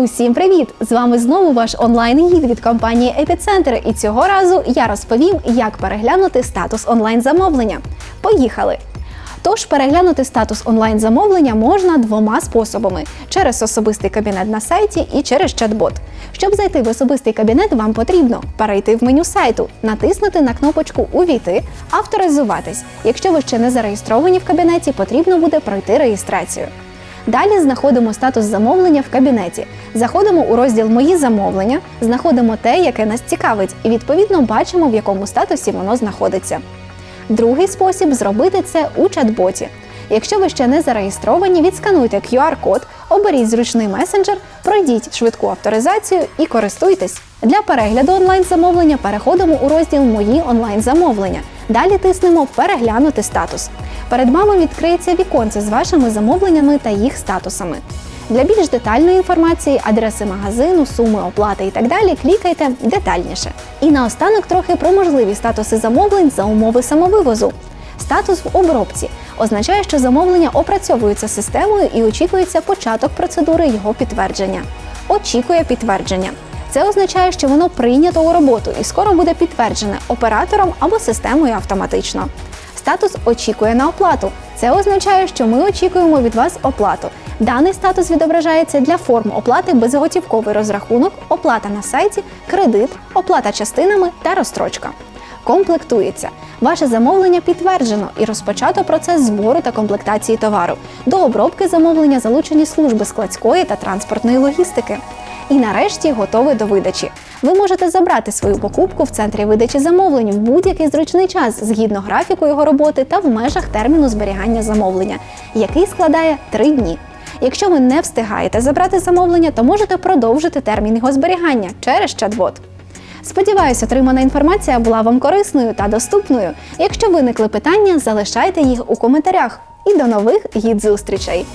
Усім привіт! З вами знову ваш онлайн-гід від компанії Епіцентр. І цього разу я розповім, як переглянути статус онлайн-замовлення. Поїхали! Тож переглянути статус онлайн-замовлення можна двома способами: через особистий кабінет на сайті і через чат-бот. Щоб зайти в особистий кабінет, вам потрібно перейти в меню сайту, натиснути на кнопочку Увійти, авторизуватись. Якщо ви ще не зареєстровані в кабінеті, потрібно буде пройти реєстрацію. Далі знаходимо статус замовлення в кабінеті. Заходимо у розділ Мої замовлення, знаходимо те, яке нас цікавить, і відповідно бачимо, в якому статусі воно знаходиться. Другий спосіб зробити це у чат-боті. Якщо ви ще не зареєстровані, відскануйте QR-код, оберіть зручний месенджер, пройдіть швидку авторизацію і користуйтесь. Для перегляду онлайн-замовлення переходимо у розділ Мої онлайн-замовлення. Далі тиснемо Переглянути статус. Перед вами відкриється віконце з вашими замовленнями та їх статусами. Для більш детальної інформації, адреси магазину, суми оплати і так далі, клікайте детальніше. І наостанок трохи про можливі статуси замовлень за умови самовивозу. Статус в обробці означає, що замовлення опрацьовується системою і очікується початок процедури його підтвердження. Очікує підтвердження. Це означає, що воно прийнято у роботу і скоро буде підтверджене оператором або системою автоматично. Статус очікує на оплату. Це означає, що ми очікуємо від вас оплату. Даний статус відображається для форм оплати безготівковий розрахунок, оплата на сайті, кредит, оплата частинами та розстрочка. Комплектується. Ваше замовлення підтверджено і розпочато процес збору та комплектації товару. До обробки замовлення залучені служби складської та транспортної логістики. І нарешті готовий до видачі. Ви можете забрати свою покупку в центрі видачі замовлень в будь-який зручний час згідно графіку його роботи та в межах терміну зберігання замовлення, який складає 3 дні. Якщо ви не встигаєте забрати замовлення, то можете продовжити термін його зберігання через чат-бот. Сподіваюся, отримана інформація була вам корисною та доступною. Якщо виникли питання, залишайте їх у коментарях. І до нових гід зустрічей!